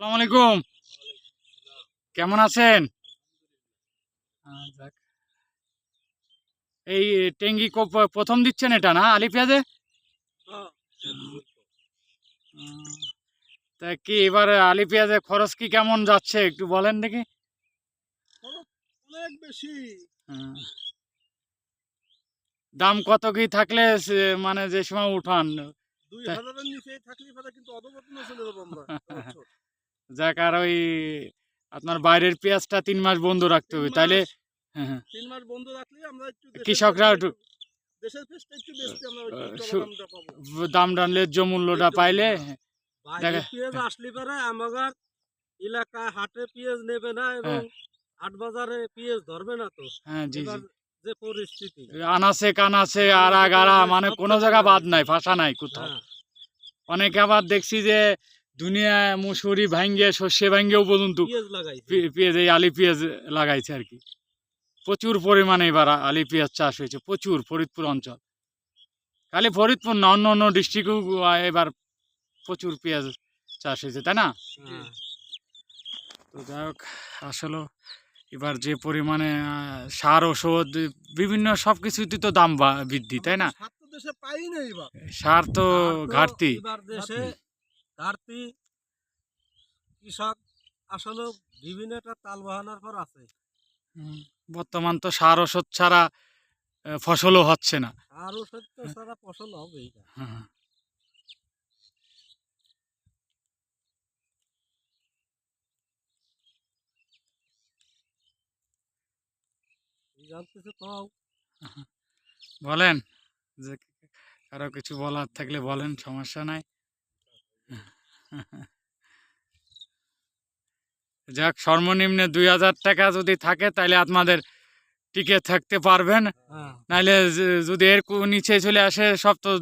আসসালামু আলাইকুম। কেমন আছেন? এই টেঙ্গি কোপ প্রথম দিচ্ছেন এটা না আলি পেঁয়াজে? তা কি এবার আলি পেঁয়াজে খরচ কি কেমন যাচ্ছে একটু বলেন দেখি। অনেক বেশি। দাম কত কি থাকলে মানে যে সময় উঠান? দুই হাজারের নিচে থাকলে কিন্তু অধপতনে চলে যাব আমরা এবছর। যাক আর ওই আপনার বাইরের পেঁয়াজটা তিন মাস বন্ধ রাখতে হবে তাইলে হ্যাঁ, হ্যাঁ। তিন মাস বন্ধ রাখলে আমরা একটু কৃষকরা একটু- দাম ডানলে যে মূল্যটা পাইলে মূল্য। পেঁয়াজ আসলে পরে আমাদের এলাকায় হাটে পেঁয়াজ নেবে না এবং হ্যাঁ। হাট বাজারে পেঁয়াজ ধরবে না তো। হ্যাঁ জি জি। যে পরিস্থিতি। কানাসে আনাচে আরা গাড়া মানে কোনো জায়গা বাদ নাই ফাঁসা নাই কোথাও। হ্যাঁ, অনেকে আবার দেখছি যে দুনিয়ায় মুসুরি ভাঙ্গে শস্যে ভাঙ্গেও পর্যন্ত পেঁয়াজ এই আলি পেঁয়াজ লাগাইছে আর কি। প্রচুর পরিমাণে এবার আলি পেঁয়াজ চাষ হয়েছে প্রচুর ফরিদপুর অঞ্চল। খালি ফরিদপুর না অন্য অন্য ডিস্ট্রিক্টেও এবার প্রচুর পেঁয়াজ চাষ হয়েছে তাই না? হ্যাঁ। তো যাই হোক আসলে এবার যে পরিমাণে সার ওষুধ বিভিন্ন সব কিছুতে তো দাম বৃদ্ধি তাই না? সার তো ঘাটতি। ঘাটতি কৃষক আসলে বিভিন্ন একটা তাল বাহানার পর আছে বর্তমান তো সার ওষুধ ছাড়া ফসলও হচ্ছে না। সার ওষুধ তো ছাড়া ফসল হবেই না। হ্যাঁ। কও? বলেন যে কারও কিছু বলার থাকলে বলেন সমস্যা নাই। যাক সর্বনিম্নে দুই হাজার টাকা যদি থাকে তাহলে আপনাদের টিকে থাকতে পারবেন। হ্যাঁ। নাইলে য- যদি এর নিচে চলে আসে সব তো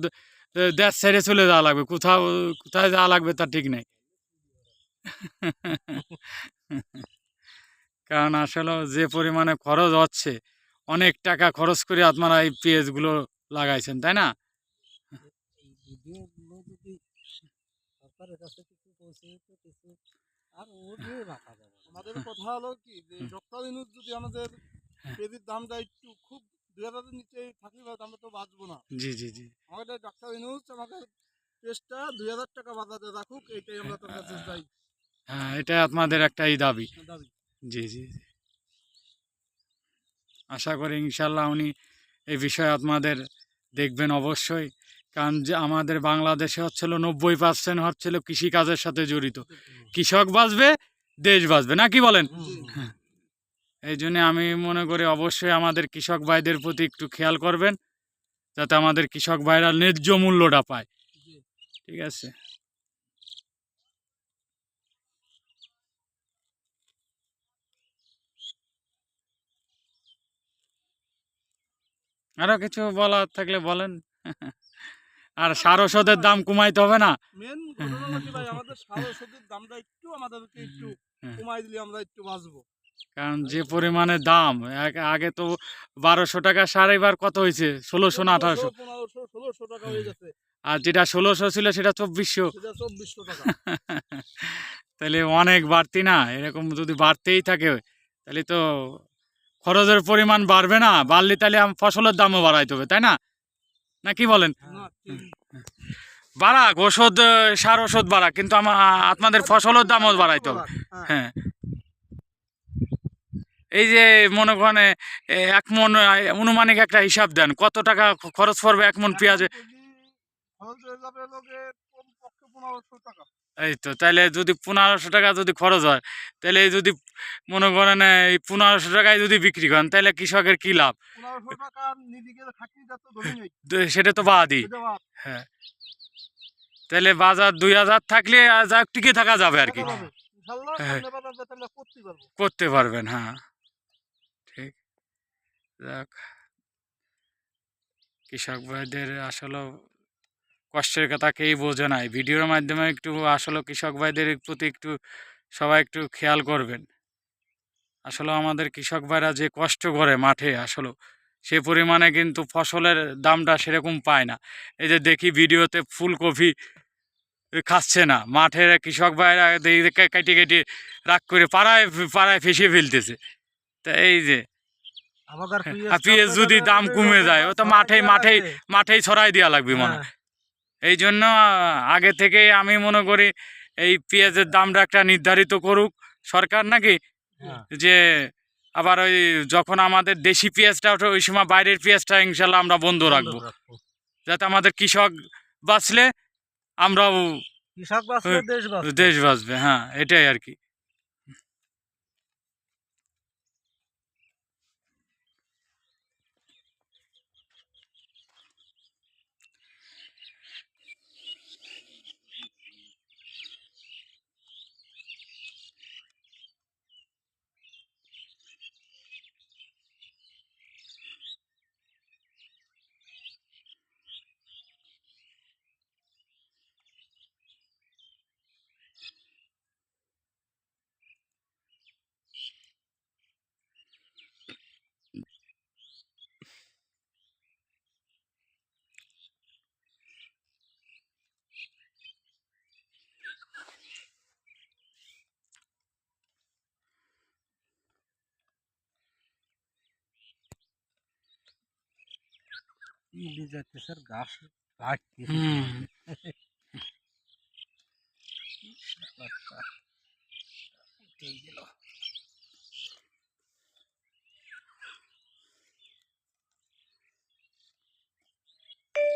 দেশ ছেড়ে চলে যাওয়া লাগবে। কোথাও কোথায় যাওয়া লাগবে তার ঠিক নেই। কারণ আসলে যে পরিমাণে খরচ হচ্ছে অনেক টাকা খরচ করে আপনারা এই পেঁয়াজগুলো লাগাইছেন তাই না? সরকারের কাছে কিছু পৌঁছে তো কিছু আর দিয়ে রাখা যাবে। আমাদের কথা হলো কি যে ডক্টর ইনুজ যদি আমাদের হ্যাঁ। পেঁয়াজের দামটা একটু খুব দুই হাজারের নিচে থাকলে পরে আমরা তো বাঁচবো না। জি জি জি। আমাদের ডক্টর ইনুজ আমাদের পেঁয়াজটা দুই হাজার টাকা বাজারে রাখুক এইটাই আমরা তার কাছে চাই। হ্যাঁ এটা আপনাদের একটাই দাবি। দাবি। জি জি জি। আশা করি ইনশাল্লাহ উনি এই বিষয়ে আপনাদের দেখবেন অবশ্যই। কারণ যে আমাদের বাংলাদেশে হচ্ছিল নব্বই পার্সেন্ট হচ্ছিল কৃষিকাজের সাথে জড়িত। কৃষক বাঁচবে দেশ বাঁচবে না কি বলেন? এই জন্য আমি মনে করি অবশ্যই আমাদের কৃষক ভাইদের প্রতি একটু খেয়াল করবেন যাতে আমাদের কৃষক ভাইরা ন্যায্য মূল্যটা পায়। ঠিক আছে। আরও কিছু বলার থাকলে বলেন। আর সার ওষুধের দাম কমাইতে হবে না। মেন ঘটনা কি ভাই আমাদের সার ওষুধের দামটা একটু আমাদেরকে একটু হ্যাঁ। কমাই দিলে আমরা একটু বাঁচবো। কারণ যে পরিমাণে দাম আগে তো বারোশো টাকা সার এবার কত হয়েছে? ষোলোশো না আঠারোশো? ষোলোশো টাকা হয়ে গেছে। আর যেটা ষোলোশো ছিল সেটা চব্বিশশো। চব্বিশশো টাকা। তাহলে অনেক বাড়তি না? এরকম যদি বাড়তেই থাকে তাহলে তো খরচের পরিমাণ বাড়বে না। বাড়লে তাহলে ফসলের দামও বাড়াইতে হবে তাই না? না কি বলেন? বাড়াক ওষুধ সার ওষুধ বাড়াক কিন্তু আমার আপনাদের ফসলের দামও বাড়াইতে হবে। হ্যাঁ। হ্যাঁ। এই যে মনে করেন এক মন আনুমানিক অনুমানিক একটা হিসাব দেন কত টাকা খরচ পড়বে এক মন পেঁয়াজে? এই তো তাহলে যদি পনেরোশো টাকা যদি খরচ হয় তাহলে এই যদি মনে করেন এই পনেরোশো টাকায় যদি বিক্রি করেন তাহলে কৃষকের কি লাভ? সেটা তো বাদই। বাদ। হ্যাঁ। তাহলে বাজার দুই হাজার থাকলে যা টিকে থাকা যাবে আর কি। হ্যাঁ। করতে পারবেন হ্যাঁ। ঠিক। যাক। কৃষক ভাইদের আসলে কষ্টের কথা কেই বোঝে নাই ভিডিওর মাধ্যমে একটু আসলে কৃষক ভাইদের প্রতি একটু সবাই একটু খেয়াল করবেন। আসলে আমাদের কৃষক ভাইরা যে কষ্ট করে মাঠে আসলে সে পরিমাণে কিন্তু ফসলের দামটা সেরকম পায় না। এই যে দেখি ভিডিওতে ফুলকপি খাচ্ছে না মাঠের কৃষক ভাইরা কেটে কেটে রাগ করে পাড়ায় পাড়ায় ফেসে ফেলতেছে। তা এই যে আমাদের যদি দাম কমে যায় ও তো মাঠে মাঠেই মাঠেই ছড়াই দেওয়া লাগবে মনে হয়। এই জন্য আগে থেকে আমি মনে করি এই পেঁয়াজের দামটা একটা নির্ধারিত করুক। সরকার নাকি? হ্যাঁ। যে আবার ওই যখন আমাদের দেশি পেঁয়াজটা ওঠে ওই সময় বাইরের পেঁয়াজটা ইনশাল্লাহ আমরা বন্ধ রাখব। যাতে আমাদের কৃষক বাঁচলে আমরাও দেশ বাঁচবে। দেশ বাঁচবে হ্যাঁ এটাই আর কি। ले जाते सर घास काट के